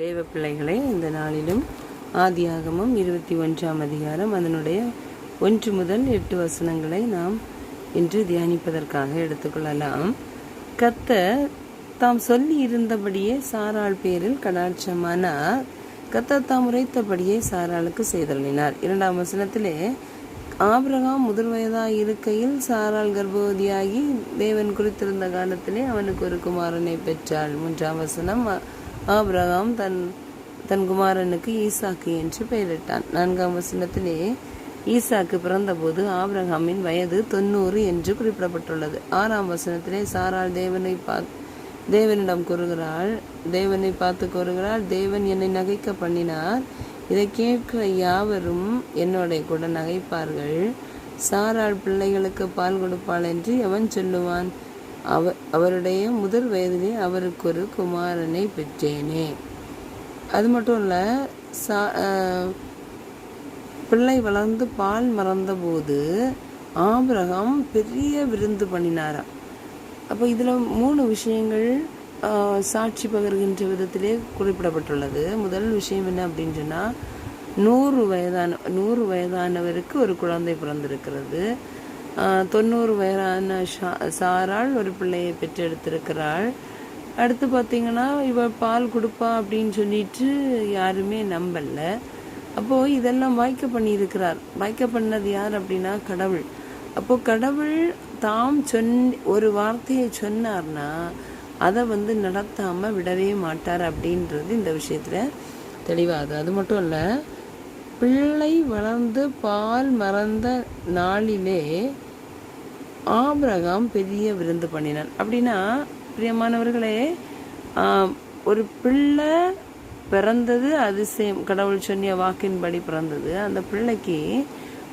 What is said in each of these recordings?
தேவ பிள்ளைகளே இந்த நாளிலும் ஆதியாகமம் இருபத்தி ஒன்றாம் அதிகாரம் அதனுடைய ஒன்று முதல் எட்டு வசனங்களை நாம் இன்று தியானிப்பதற்காக எடுத்துக்கொள்ளலாம். கத்த தாம் சொல்லி இருந்தபடியே சாராள் பேரில் கடாட்சமானார் கத்த தாம் உரைத்தபடியே சாராளுக்கு செய்தருளினார். இரண்டாம் வசனத்திலே ஆபிரகாம் முதல் வயதாக இருக்கையில் சாரால் கர்ப்பவதியாகி தேவன் குறித்திருந்த காலத்திலே அவனுக்கு ஒரு குமாரனை பெற்றாள். மூன்றாம் வசனம் ஆபிரகாம் தன் தன் குமாரனுக்கு ஈசாக்கு என்று பெயரிட்டான். நான்காம் வசனத்திலே ஈசாக்கு பிறந்தபோது ஆபிரகாமின் வயது தொண்ணூறு என்று குறிப்பிடப்பட்டுள்ளது. ஆறாம் வசனத்திலே சாரால் தேவனை பார்த்து தேவனிடம் கூறுகிறாள் தேவனை பார்த்து கூறுகிறாள் தேவன் என்னை நகைக்க பண்ணினார். இதை கேட்கிற யாவரும் என்னோட கூட நகைப்பார்கள். சாராள் பிள்ளைகளுக்கு பால் கொடுப்பாள் என்று எவன் சொல்லுவான்? அவ அவருடைய முதல் வயதிலே அவருக்கு ஒரு குமாரனை பெற்றேனே. அது மட்டும் இல்லை சா அஹ், பிள்ளை வளர்ந்து பால் மறந்தபோது ஆபிரகாம் பெரிய விருந்து பண்ணினாராம். அப்போ இதில் மூணு விஷயங்கள் சாட்சி பகர்கின்ற விதத்திலே குறிப்பிடப்பட்டுள்ளது. முதல் விஷயம் என்ன அப்படின்னு சொன்னால் நூறு வயதான நூறு வயதானவருக்கு ஒரு குழந்தை பிறந்திருக்கிறது. தொண்ணூறு வயதான ஷா சாராள் ஒரு பிள்ளையை பெற்றெடுத்திருக்கிறாள். அடுத்து பார்த்தீங்கன்னா இவள் பால் கொடுப்பா அப்படின்னு சொல்லிட்டு யாருமே நம்பல. அப்போது இதெல்லாம் வாய்க்க பண்ணியிருக்கிறார். வாய்க்க பண்ணது யார் அப்படின்னா கடவுள். அப்போது கடவுள் தாம் சொன் ஒரு வார்த்தையை சொன்னார்னா அதை வந்து நடத்தாமல் விடவே மாட்டார் அப்படின்றது இந்த விஷயத்தில் தெளிவாகுது அது மட்டும் இல்லை பிள்ளை வளர்ந்து பால் மறந்த நாளிலே ஆபிரகாம் பெரிய விருந்து பண்ணினான் அப்படின்னா பிரியமானவர்களே ஒரு பிள்ளை பிறந்தது அதிசயம். கடவுள் சொன்னிய வாக்கின்படி பிறந்தது. அந்த பிள்ளைக்கு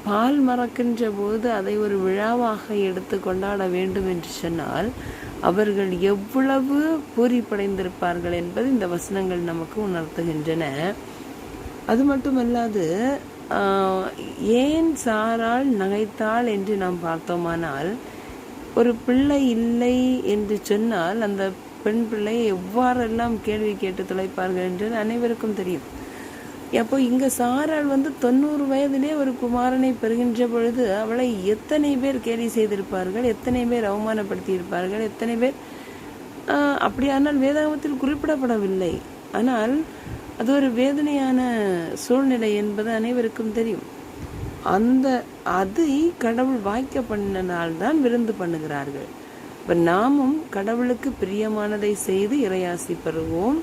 பால் மறக்கின்ற போது அதை ஒரு விழாவாக எடுத்து கொண்டாட வேண்டும் என்று சொன்னால் அவர்கள் எவ்வளவு பூரிப்படைந்திருப்பார்கள் என்பது இந்த வசனங்கள் நமக்கு உணர்த்துகின்றன. அது மட்டுமல்லாது ஏன் சாரால் நகைத்தாள் என்று நாம் பார்த்தோமானால் ஒரு பிள்ளை இல்லை என்று சொன்னால் அந்த பெண் பிள்ளை எவ்வாறெல்லாம் கேள்வி கேட்டு துளைப்பார்கள் என்று அனைவருக்கும் தெரியும். அப்போ இங்க சாரால் வந்து தொண்ணூறு வயதிலே ஒரு குமாரனை பெறுகின்ற பொழுது அவளை எத்தனை பேர் கேலி செய்திருப்பார்கள் எத்தனை பேர் அவமானப்படுத்தி இருப்பார்கள் எத்தனை பேர் அப்படியானால் வேதாகமத்தில் குறிப்பிடப்படவில்லை. ஆனால் அது ஒரு வேதனையான சூழ்நிலை என்பது அனைவருக்கும் தெரியும். அந்த அதை கடவுள் வாய்க்க பண்ணினால்தான் விருந்து பண்ணுகிறார்கள். இப்போ நாமும் கடவுளுக்கு பிரியமானதை செய்து இறையாசி பெறுவோம்.